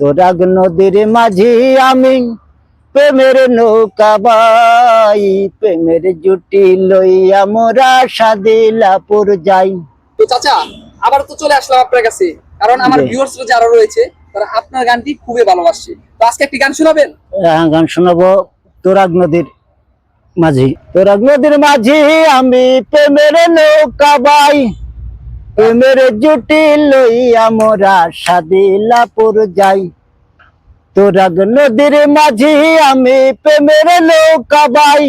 তোরাগ নদীর মাঝি আমি প্রেমের নৌকা বাই। প্রেমের জুটি লইয়া মোরা সাদিলাপুর যাই। তো চাচা আবার তো চলে আসলাম আপনার কাছে। কারণ আমার জি। ভিউয়ার্স যারা রয়েছে তারা আপনার গানটি খুবই ভালোবাসছে তো আজকে একটি গান শোনাবেন? আহ, গান শোনাবো তোরাগ নদীর মাঝি। তোরাগ নদীর মাঝি আমি প্রেমের নৌকা বাই। প্রেমের জুটি লইয়া মোরা সাদিলাপুর যাই। তোরাগ নদীর মাঝি, আমি প্রেমের নৌকা বাই।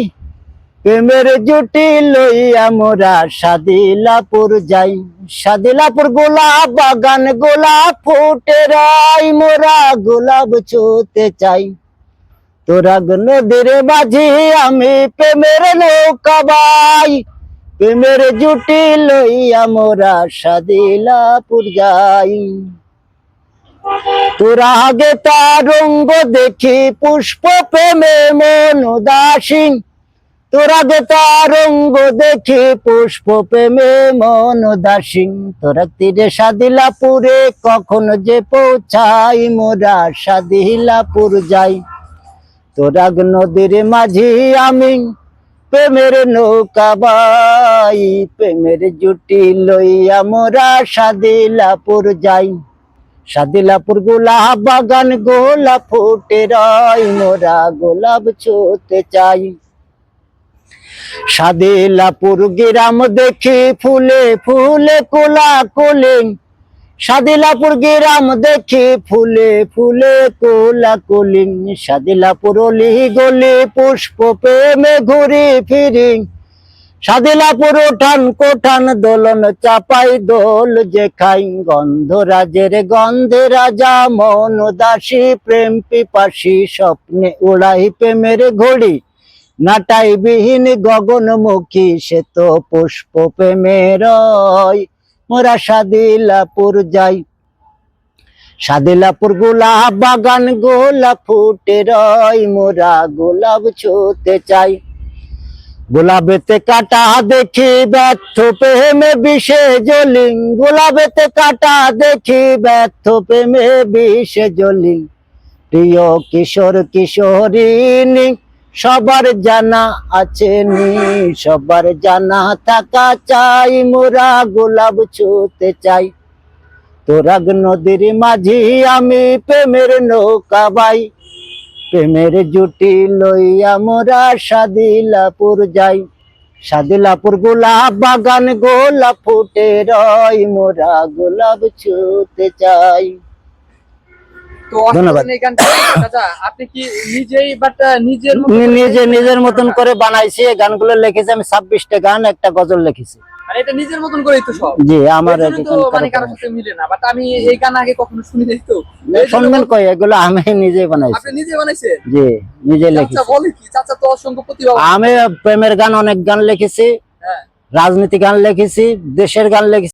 প্রেমের জুটি লইয়া মোরা সাদিলাপুর যাই। সাদিলাপুর গোলাপ বাগান, গোলাপ ফুটে রাই। মোরা গোলাপ ছুতে চাই। তোরাগ নদীর মাঝি, আমি প্রেমের নৌকা বাই। প্রেমের জুটি লইয়া মোরা সাদিলাপুর যাই। তোরা আগে তার রঙ্গ দেখি পুষ্প প্রেমে মন উদাসী তোরা গে তার রঙ্গ দেখি পুষ্প প্রেমে মন উদাসী তোরা তীরে সাদিলাপুরে কখন যে পৌঁছাই মোরা সাদিলাপুর যাই। তোরাগ নদীর মাঝি আমি প্রেমের নৌকা বাই প্রেমের জুটি লইয়া মোরা সাদিলাপুর যাই সাদিলাপুর গোলাপ বাগান গোলাপ ফুটে রয় মোরা গোলাপ ছুতে চাই সাদিলাপুর গ্রাম দেখি ফুলে ফুলে কোলা কোলে সাদিলাপুর গ্রাম দেখি ফুলে ফুলে কোলা কোলিং সাদিলাপুর অলি গলি পুষ্প প্রেমে ঘুরি ফিরি সাদিলাপুর ওঠান কোঠান দোলন চাপাই দোল যে খাই। গন্ধরাজের গন্ধে রাজা মন দাসী প্রেম পিপাসী, স্বপ্নে উড়াই প্রেমের ঘড়ি। নাটাই বিহীন গগনমুখী, সে তো পুষ্প প্রেমের মোরা সাদিলাপুর যাই। সাদিলাপুর গোলাপ বাগান গোলাপ ফুটে রয়, মোরা গোলাপ ছুতে চাই। গোলাপেতে কাটা দেখি ব্যর্থ প্রেমে বিষে জলিং। গোলাপেতে কাটা দেখি ব্যর্থ প্রেমে বিষে জলিং। প্রিয় কিশোর কিশোরিনী সবার জানা আছে নি, সবার জানা থাকা চাই। মোরা গোলাপ ছুতে চাই। তোরাগ নদীর মাঝি, আমি প্রেমের নৌকা বাই। প্রেমের জুটি লইয়া মোরা সাদিলাপুর যাই। সাদিলাপুর গোলাপ বাগান গোলাপ ফুটে রয়, মোরা গোলাপ ছুতে চাই। ধন্যবাদ। এই গানটা। চাচা আপনি কি নিজেই বাট নিজের মতো নি- করে নিজে নিজের মতন করে বানাইছি গানগুলো লিখেছি আমি ছাব্বিশটা গান একটা গজল লিখেছি। এটা নিজের মতন করেই তো সব। জি আমার এর জন্য তো এরকম মানে কারোর সাথে মিলে না বাট আমি এই গান আগে কখনো শুনি নাই তো। শুনবেন কই এগুলো আমি নিজে বানাইছি। আপনি নিজে বানাইছেন? জি নিজে চাচা লিখেছি। বলে কি? চাচা তো অসংখ্য প্রতিভা। আমি প্রেমের গান অনেক গান লিখেছি হ্যাঁ। রাজনীতি গান লিখেছি দেশের গান লিখেছি।